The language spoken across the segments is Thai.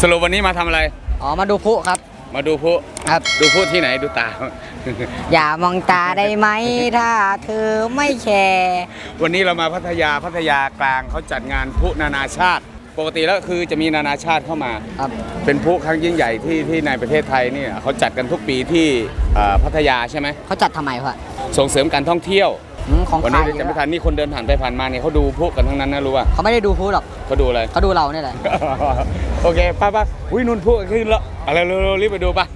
สรุปวันนี้มาทำอะไร อ๋อ มาดูพลุครับ มาดูพลุครับ ดูพลุที่ไหนดูตา อย่ามองตาได้ไหม ถ้าเธอไม่แคร์วันนี้เรามาพัทยาพัทยากลางเขาจัดงานพลุนานาชาติ ปกติแล้วคือจะมีนานาชาติเข้ามา ครับ เป็นพลุครั้งยิ่งใหญ่ที่ที่ในประเทศไทยเนี่ยเขาจัดกันทุกปีที่เอ่อพัทยาใช่ไหม เขาจัดทำไมพ่อส่งเสริมการท่องเที่ยว อืมของวันขานี้ยจะไม่ทันนี่คนเดินผ่านไปผ่านมาเนี่ยเขาดูพลุกันทั้งนั้นนะรู้ป่ะเขาไม่ได้ดูพลุหรอกเขาดูอะไร เขาดูเราเนี่ยแหละ โอเคป้าป้าอุ้ยนุ่นพลุขึ้นแล้วอะไรเร็วๆรีบไปดูป่ะ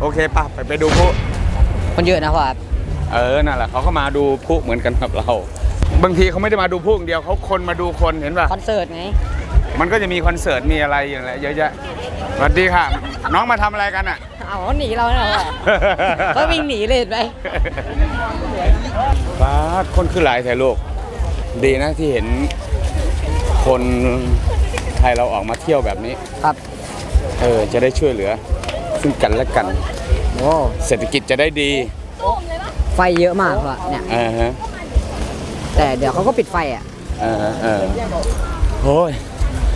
โอเคป้าไปไปดูพลุคนเยอะนะพ่อครับเออ นั่นแหละเขาก็มาดูพลุเหมือนกันกับเรา บางทีเขาไม่ได้มาดูพลุอย่างเดียวเขาคนมาดูคนเห็นป่ะ คอนเสิร์ตไงมันก็จะมีคอนเสิร์ตมีอะไรอย่างไรเยอะแยะสวัสดีค่ะ น้องมาทำอะไรกันอะ เอาเขาหนีเราเนี่ยพ่อเขาวิ่งหนีเลยเห็นไหมป้าดคนคือหลายถ่ายลูกดีนะที่เห็นคนไทยเราออกมาเที่ยวแบบนี้ ครับ เออ จะได้ช่วยเหลือ ซึ่งกันและกัน โอ้เศรษฐกิจจะได้ดีไฟเยอะมากพ่อเนี่ย อ่าฮะแต่เดี๋ยวเขาก็ปิดไฟอะเออเออโอ้ย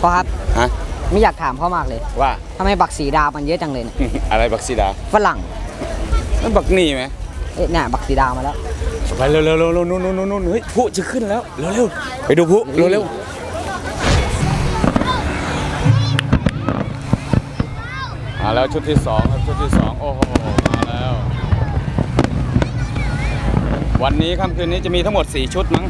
พ่อครับ ฮะ ไม่อยากถามพ่อมากเลยว่า ทำไมบักสีดา มันเยอะจังเลยเนี่ยอะไรบักซีดาฝรั่งนั่นบักนี่ไหมเอ๊ะเนี่ยบักสีดามาแล้ว ไปเร็วเร็วเร็วเร็วนู่นนู่นนู่นนู่นเฮ้ยพลุจะขึ้นแล้วเร็วเร็วไปดูพลุเร็วเร็วมาแล้วชุดที่สองครับชุดที่สองโอ้โหมาแล้ว วันนี้ค่ำคืนนี้จะมีทั้งหมด 4 ชุดมั้ง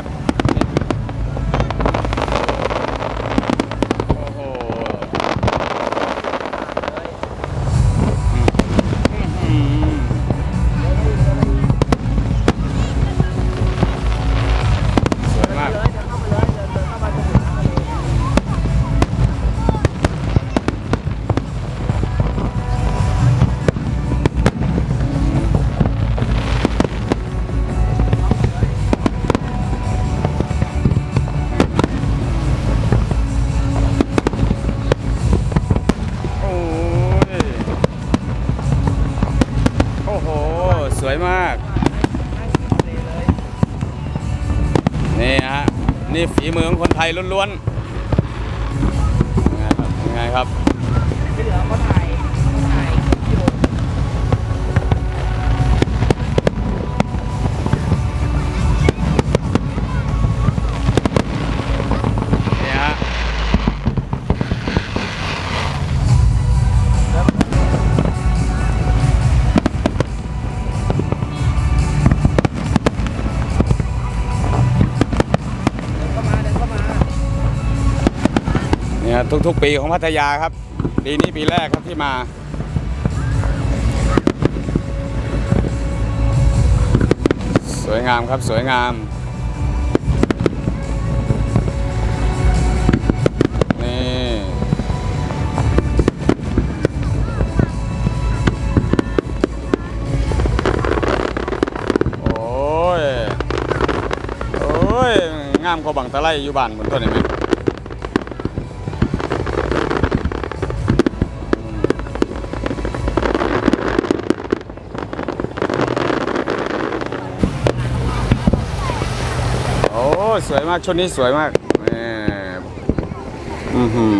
ว ล้วนๆยังไงครับ เนี่ยทุกๆ ปีของพัทยาครับ ปีนี้ปีแรกครับที่มา สวยงามครับสวยงามนี่โอ้ยโอ้ยงามกว่าบังตะไลอยู่บ้านบนต้นเห็นไหม สวยมากชุดนี้สวยมากแหม่อือหือ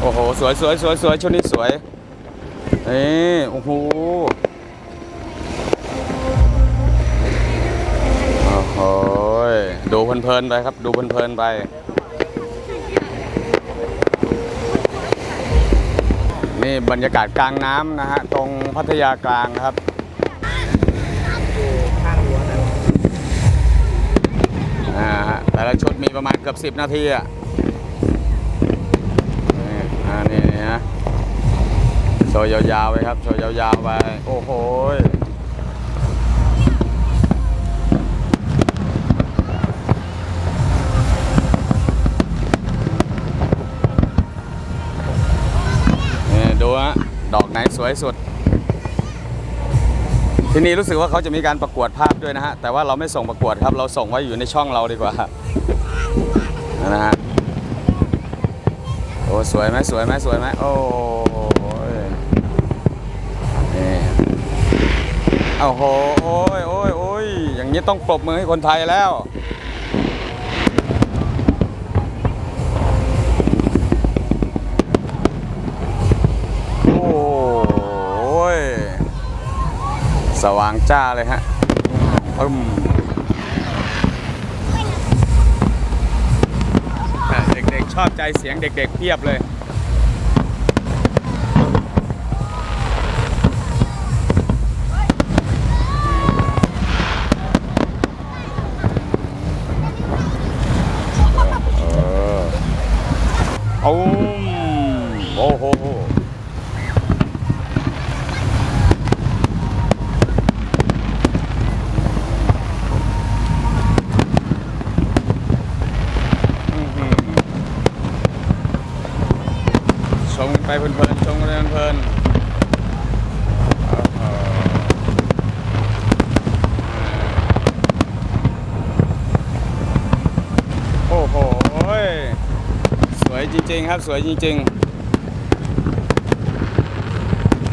โอ้โหสวยสวยสวยสวยชุดนี้สวยนี่โอ้โหโอ้โห ดูเพลินๆไปครับ ดูเพลินๆไปนี่บรรยากาศกลางน้ำนะฮะ ตรงพัทยากลางครับอ่าแต่ละชุดมีประมาณเกือบ 10 นาทีอะนี่อ่านี่นี่ฮะโชว์ยาวๆไปครับ โชว์ยาวๆไป โอ้โห ยนี่ดูฮะดอกไหนสวยสุด ที่นี่รู้สึกว่าเขาจะมีการประกวดภาพด้วยนะฮะ แต่ว่าเราไม่ส่งประกวดครับ เราส่งไว้อยู่ในช่องเราดีกว่านะฮะโอ้สวยไหมสวยไหมสวยไหมโอ้ยนี่โอ้โหโอ้ยโอ้ยโอ้ยอย่างนี้ต้องปรบมือให้คนไทยแล้ว สว่างจ้าเลยฮะอืมแต่เด็กๆชอบใจเสียงเด็กๆเพียบเลย เพลินชมกันไปเพลินโอ้โหสวยจริง ๆ ครับสวยจริง ๆ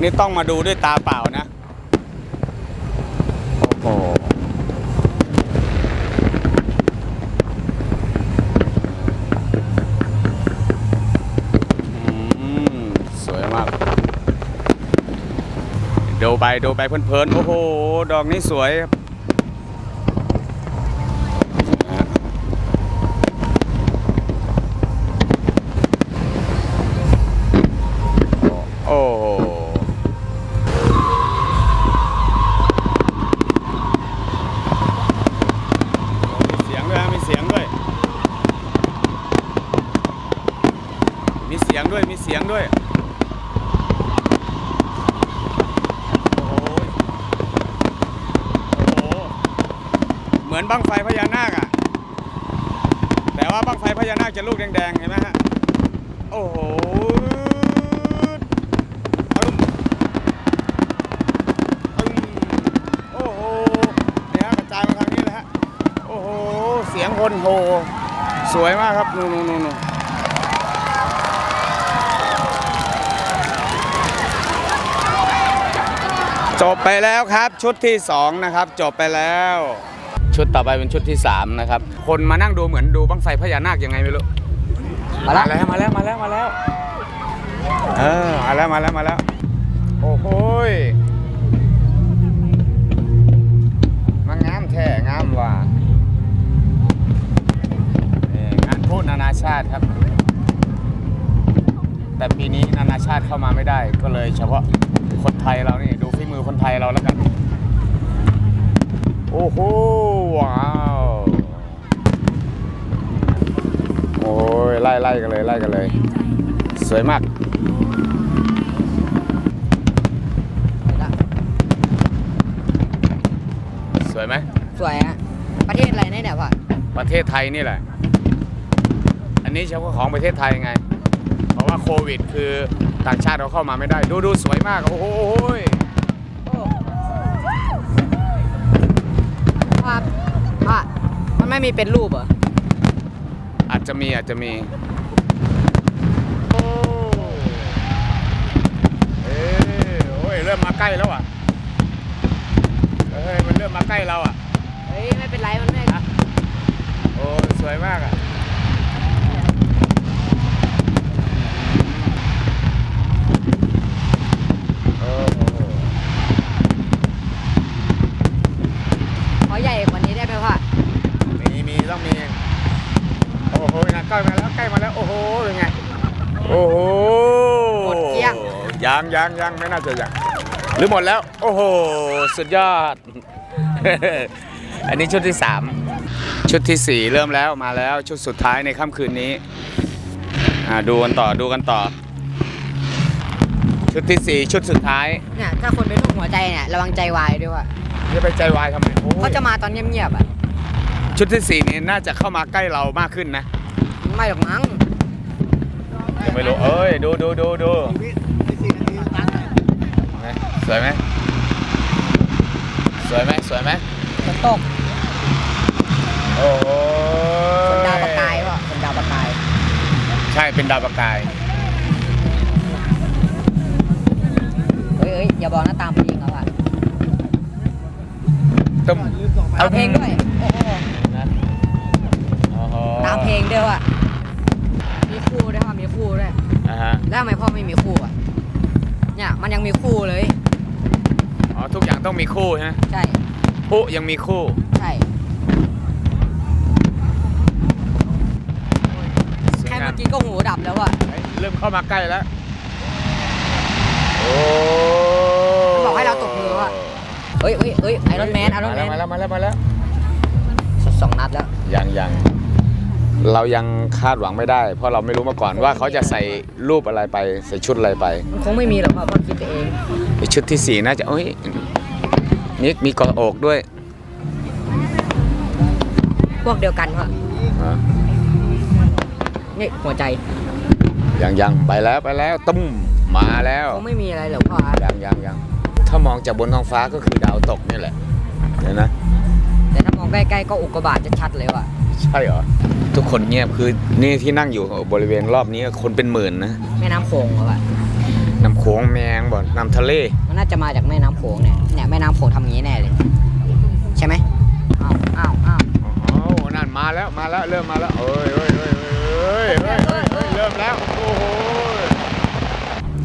นี่ต้องมาดูด้วยตาเปล่านะ โอ้โห อืมสวยมาก ดู ไปดูไปเพลินๆ โอ้โห ดอกนี้สวยครับโอ้โห มีเสียงด้วย มีเสียงด้วย โอ้โห โอ้โห เหมื อนบั้งไฟพญานาคอะแต่ว่าบั้งไฟพญานาคจะลูกแดงๆเห็นไหมฮะ โอ้โหอึ้มอึ้มโอ้โหเนี่ฮะกระจายมาทางนี้เลยฮะโอ้โหเสียงคนโหสวยมากครับนู่นนู่นนู่นจบไปแล้วครับชุดที่ 2 นะครับ จบไปแล้ว ชุดต่อไปเป็นชุดที่ 3 นะครับ คนมานั่งดูเหมือนดูบั้งไฟพญานาคยังไงไม่รู้ มาแล้ว มาแล้ว มาแล้ว มาแล้ว เออ มาแล้ว มาแล้ว มาแล้ว โอ้โหยมางามแท้งามว่ะนี่งานพูดนานาชาติครับ แต่ปีนี้นานาชาติเข้ามาไม่ได้ ก็เลยเฉพาะคนไทยเรานี่ดูฝีมือคนไทยเราแล้วกัน โอ้โห ว้าว โอ้ยไล่ไล่กันเลยไล่กันเลย สวยมากสวยไหมสวยฮะประเทศอะไรเนี่ยเนี่ยพ่อประเทศไทยนี่แหละ อันนี้เฉพาะของประเทศไทยไง เพราะว่าโควิด คือต่างชาติเขาเข้ามาไม่ได้ ดูดูสวยมาก โอ้โห ไม่มีเป็นรูปเหรอ อาจจะมีอาจจะมีโอ้เอ้ยโอ้ยเริ่มมาใกล้แล้วอะเฮ้ยมันเริ่มมาใกล้เราอะ เฮ้ย ไม่เป็นไรมันไม่ โอ้สวยมากอะ โอ้โห ขอใหญ่กว่านี้ได้ไหมพ่อ มีมีต้องมี โอ้โหนะใกล้มาแล้วใกล้มาแล้ว โอ้โหเป็นไง โอ้โห หมดเกลี้ยง ยังยังยังไม่น่าจะยังหรือหมดแล้ว โอ้โห สุดยอด อันนี้ชุดที่สามชุดที่สี่เริ่มแล้วมาแล้วชุดสุดท้ายในค่ำคืนนี้อ่าดูกันต่อดูกันต่อ ชุดที่สี่ชุดสุดท้ายเนี่ยถ้าคนเป็นโรคหัวใจเนี่ยระวังใจวายด้วยว่ะจะไปใจวายทำไมโอ้ยเขาจะมาตอนเงียบๆอะชุดที่สี่นี่น่าจะเข้ามาใกล้เรามากขึ้นนะไม่หรอกมั้งยังไม่รู้เอ้ยดูดูดูดูไหนส วยไหมสวยไหมสวยไหมจะตกโอ้โหคนดาวประกายว่ะคนดาวประกาย ใช่เป็นดาวประกาย เฮ้ยเอ้ยอย่าบอกนะตามเพลงแล้วอะตุ้มตามเพลงด้วย โอ้โหนะโอ้โหตามเพลงด้วยว่ะมีคู่ด้วยค่ะมีคู่ด้วย อ่าฮะ แล้วทำไมพ่อไม่มีคู่อะ เนี่ยมันยังมีคู่เลยอ๋อ ทุกอย่างต้องมีคู่ใช่ไหมใช่ปุ๊ยังมีคู่ ใช่แค่เมื่อกี้ก็หูดับแล้วอะเฮ้ยเริ่มเข้ามาใกล้แล้ว โอ้บอกให้เราตบมือว่ะเฮ้ยเฮ้ยเฮ้ยไอรอนแมนไอรอนแมนมาแล้วมาแล้วมาแล้วสองนัดแล้ว ยังยัง เรายังคาดหวังไม่ได้ เพราะเราไม่รู้มาก่อนว่าเขาจะใส่รูปอะไรไปใส่ชุดอะไรไปมันคงไม่มีหรอกพ่อพ่อคิดไปเองชุดที่สี่น่าจะเอ้ยมีมีเกาะอกด้วยพวกเดียวกันพ่ออะนี่หัวใจยังยังไปแล้วไปแล้วตุ้มมาแล้วคงไม่มีอะไรหรอกพ่อครับยังยังยังถ้ามองจากบนท้องฟ้าก็คือดาวตกนี่แหละเห็นนะแต่ถ้ามองใกล้ๆก็อุกกาบาตจะชัดเลยว่ะ ใช่เหรอ ทุกคนเงียบคือนี่ที่นั่งอยู่บริเวณรอบนี้คนเป็นหมื่นนะแม่น้ำโขงเหรอวะน้ำโขงแมงบ่น้ำทะเลมันน่าจะมาจากแม่น้ำโขงเนี่ยเนี่ยแม่น้ำโขงทำอย่างนี้แน่เลย ใช่ไหมอ้าวอ้าวอ้าวโอ้โหนั่นมาแล้วมาแล้วเริ่มมาแล้วเอ้ยเอ้ยเอ้ยเอ้ยเอ้ยเอ้ยเอ้ยเริ่มแล้วโอ้โห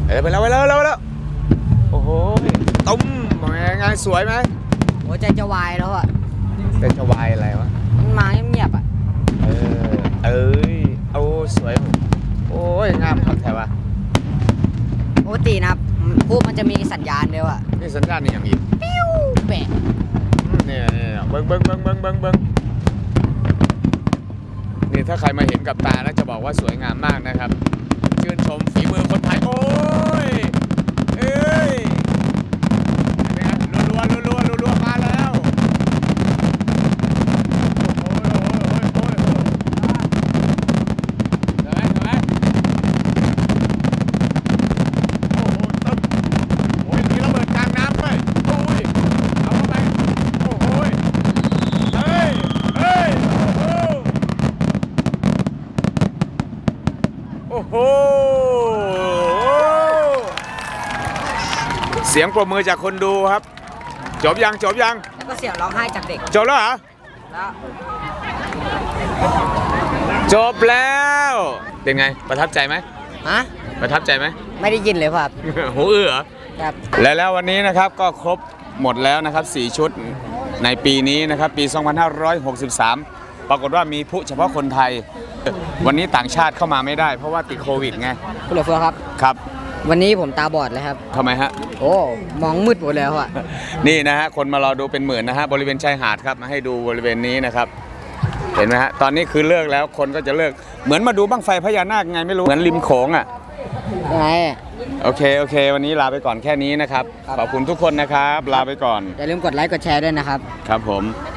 เอ้ยไปแล้วไปแล้วไปแล้วไปแล้วโอ้โหตุ้มเป็นไงสวยไหมหัวใจจะวายแล้วอะเป็นชวายอะไรวะ มันมาเงียบๆอะ เออเอ้ยโอ้สวยโอ้ยงามครับแถวะ ปกตินะพูดมันจะมีสัญญาณเดียวอะนี่สัญญาณนี่อย่างอีกปิ้วแปะอืมเนี่ยเนี่ยเบิ้งเบิ้งเบิ้งเบิ้งเบิ้งเบิ้งนี่ถ้าใครมาเห็นกับตาแล้วจะบอกว่าสวยงามมากนะครับ ชื่นชมฝีมือคนไทยโอ้ย เอ้ยเห็นไหมฮะรัวรัวรัวรัวรัวมาแล้วโอ้ยโอ้ยโอ้ยโอ้ยโอ้ยเห็นไหมเห็นไหมโอ้โหตึ๊บโอ้ยมีระเบิดกลางน้ำด้วยโอ้ยเอาเข้าไปโอ้โหยเฮ้ยเฮ้ยโอ้โห โอ้โห เสียงปรบมือจากคนดูครับ จบยังจบยัง แล้วก็เสียงร้องไห้จากเด็กจบแล้วเหรอ แล้วจบแล้ว เป็นไงประทับใจไหมฮะประทับใจไหม ไม่ได้ยินเลยพ่อหูอื้อเหรอ ครับ และแล้ววันนี้นะครับก็ครบหมดแล้วนะครับ 4 ชุดในปีนี้นะครับ ปี 2563 ปรากฏว่ามีผู้เฉพาะคนไทย วันนี้ต่างชาติเข้ามาไม่ได้ เพราะว่าติดโควิดไง คุณเหลือเฟือครับ ครับ วันนี้ผมตาบอดเลยครับ ทำไมฮะ โอ้มองมืดหมดแล้วอะนี่นะฮะ คนมารอดูเป็นหมื่นนะฮะ บริเวณชายหาดครับ มาให้ดูบริเวณนี้นะครับ เห็นไหมฮะ ตอนนี้คือเลิกแล้ว คนก็จะเลิก เหมือนมาดูบั้งไฟพญานาคไงไม่รู้ เหมือนริมโขงอะ ยังไง โอเค โอเค วันนี้ลาไปก่อนแค่นี้นะครับ ครับ ขอบคุณทุกคนนะครับ ลาไปก่อน อย่าลืมกดไลค์กดแชร์ด้วยนะครับ ครับผมค